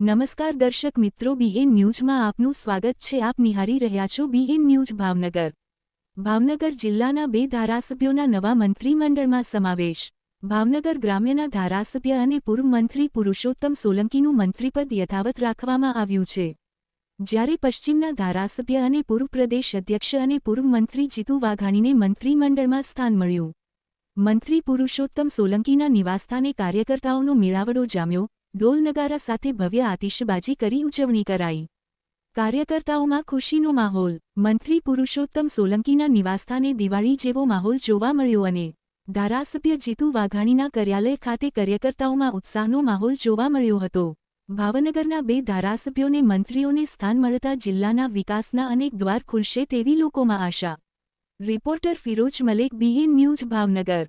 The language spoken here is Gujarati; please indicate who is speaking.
Speaker 1: નમસ્કાર દર્શક મિત્રો બીએન ન્યૂઝમાં આપનું સ્વાગત છે. આપ નિહારી રહ્યા છો બીએન ન્યૂઝ ભાવનગર. ભાવનગર જિલ્લાના બે ધારાસભ્યોના નવા મંત્રીમંડળમાં સમાવેશ. ભાવનગર ગ્રામ્યના ધારાસભ્ય અને પૂર્વ મંત્રી પુરુષોત્તમ સોલંકીનું મંત્રીપદ યથાવત રાખવામાં આવ્યું છે. જ્યારે પશ્ચિમના ધારાસભ્ય અને પૂર્વ પ્રદેશ અધ્યક્ષ અને પૂર્વ મંત્રી જીતુ વાઘાણીને મંત્રીમંડળમાં સ્થાન મળ્યું. મંત્રી પુરુષોત્તમ સોલંકીના નિવાસસ્થાને કાર્યકર્તાઓનો મેળાવડો જામ્યો. ઢોલ નગારા સાથે ભવ્ય આતિશબાજી કરી ઉજવણી કરાઈ. કાર્યકર્તાઓમાં ખુશીનો માહોલ, મંત્રી પુરુષોત્તમ સોલંકીના નિવાસસ્થાને દિવાળી જેવો માહોલ જોવા મળ્યો અને ધારાસભ્ય જીતુ વાઘાણીના કાર્યાલય ખાતે કાર્યકર્તાઓમાં ઉત્સાહનો માહોલ જોવા મળ્યો હતો. ભાવનગરના બે ધારાસભ્યોને મંત્રીઓને સ્થાન મળતા જિલ્લાના વિકાસના અનેક દ્વાર ખુલશે તેવી લોકોમાં આશા. Reporter Firoz Malek BN news Bhavnagar.